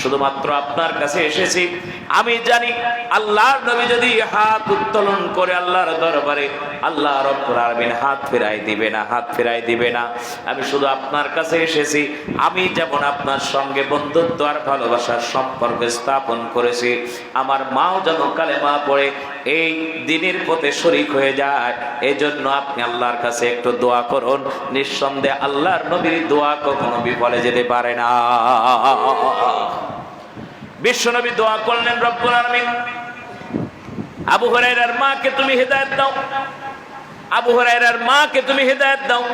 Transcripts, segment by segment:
শুধুমাত্র আপনার কাছে এসেছি। আমি জানি আল্লাহর নবী যদি হাত উত্তোলন করে আল্লাহর দরবারে, আল্লাহ রব্বুল আলামিন হাত ফেরাই দিবে না, হাত ফেরাই দিবে না। আমি শুধু আপনার কাছে এসেছি। আমি যেমন আপনার সঙ্গে বন্ধুত্ব আর ভালোবাসার সম্পর্ক স্থাপন করেছি, আমার মাও যেন কালেমা পড়ে এই দিনের পথে শরিক হয়ে যায়। এই জন্য আপনি আল্লাহর কাছে একটু দোয়া করুন। নিঃসন্দেহে আল্লাহর নবীর দোয়া কখনো বিফলে যেতে পারে না। বিশ্বনবী দোয়া করলেন, রব্বুল আলামিন, আবু হুরায়রার মাকে তুমি হেদায়েত দাও। আবু হুরায়রার মাকে তুমি হেদায়েত দাও।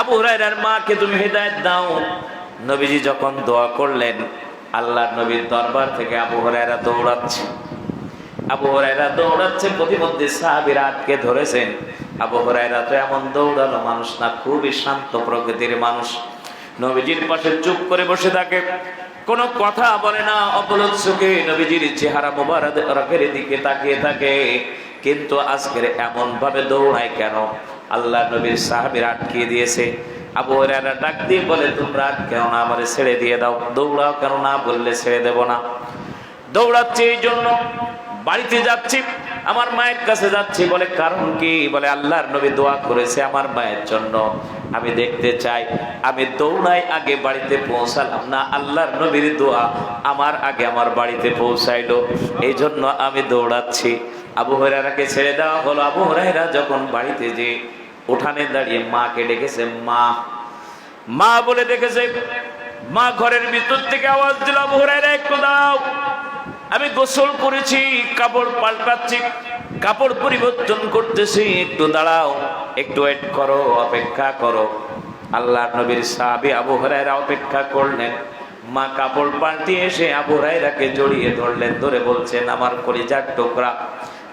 আবু হুরায়রার মাকে তুমি হেদায়েত দাও। নবীজি যখন দোয়া করলেন, আল্লাহর নবীর দরবার থেকে আবু হুরায়রা দৌড়াচ্ছে। আবু দৌড়াচ্ছে প্রতিমধ্যে সাহাবীরা আটকে ধরেছেন। আবু হুরায়রা তো এমন দৌড়ানো মানুষ না, খুবই শান্ত প্রকৃতির মানুষ। নবীজির পাশে চুপ করে বসে থাকে। কোনো কথা বলে না অপলক নবীজির চেহারা মোবারকের দিকে তাকিয়ে থাকে। কিন্তু আজকের এমন ভাবে দৌড়ায় কেন? আল্লাহ নবীর সাহাবীর আটকিয়ে দিয়েছে। আবু হরাইরা ডাক দিয়ে বলে, তোমরা কেন না, আমারে ছেড়ে দিয়ে দাও। দৌড়াও কেন না, বললে ছেড়ে দেব না। দৌড়াচ্ছে এই জন্য। বাড়িতে যাচ্ছি, আমার মায়ের কাছে যাচ্ছি বলে কারণ কি? বলে আল্লাহর নবী দোয়া করেছে আমার মায়ের জন্য। আমি দেখতে চাই, আমি দৌড়াই আগে বাড়িতে পৌঁছালাম। না, আল্লাহর নবীর দোয়া আমার আগে আমার বাড়িতে পৌঁছাইলো। এই জন্য আমি দৌড়াচ্ছি। আবু হরাইরাকে ছেড়ে দেওয়া হলো। আবু হরাইরা যখন বাড়িতে যে উঠানে দাঁড়িয়ে মাকে ডেকেছে, মা মা বলে ডেকেছে, মা ঘরের ভিতর থেকে আওয়াজ দিল, আবু হরাইরা একটু দাও আমি গোসল করেছি, কাপড় পাল্টাচ্ছি, কাপড় পরিবর্তন করতেছি। একটু দাঁড়াও, একটু ওয়েট করো, অপেক্ষা করো। আল্লাহ নবীর সাহাবী আবু হরাইরা অপেক্ষা করলেন। মা কাপড় পাল্টিয়ে এসে আবু হরাইরাকে জড়িয়ে ধরলেন, ধরে বলছেন, আমার কলিজার টোকরা,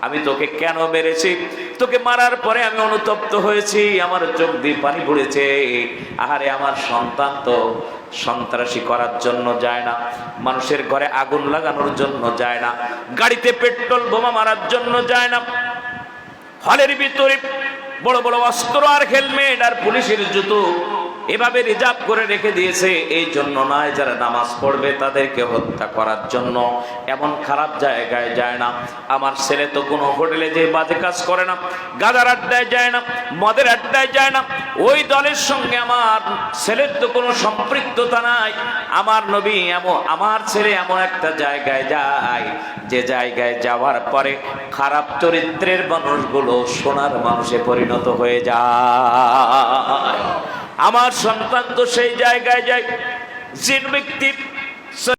আমি তোকে কেন মেরেছি? তোকে মারার পরে আমি অনুতপ্ত হয়েছি, আমার চোখ দিয়ে পানি পড়েছে। আহারে, আমার সন্তান তো সন্ত্রাসী করার জন্য যায় না, মানুষের ঘরে আগুন লাগানোর জন্য যায় না, গাড়িতে পেট্রোল বোমা মারার জন্য যায় না। হলের ভিতরে বড় বড় অস্ত্র আর হেলমেট আর পুলিশের জুতো এভাবে রিজার্ভ করে রেখে দিয়েছে, এই জন্য নয় যারা নামাজ পড়বে তাদেরকে হত্যা করার জন্য। এমন খারাপ জায়গায় যায় না। আমার ছেলে তো কোনো হোটেলে যে বাজে কাজ করে না, গাদার আড্ডায় যায় না, মদের আড্ডায় যায় না। ওই দলের সঙ্গে আমার ছেলের তো কোনো সম্পৃক্ততা নাই। আমার নবী এমন, আমার ছেলে এমন একটা জায়গায় যায়, যে জায়গায় যাওয়ার পরে খারাপ চরিত্রের মানুষগুলো সোনার মানুষে পরিণত হয়ে যায়। আমার সন্তান তো সেই জায়গায় যায়। যে ব্যক্তি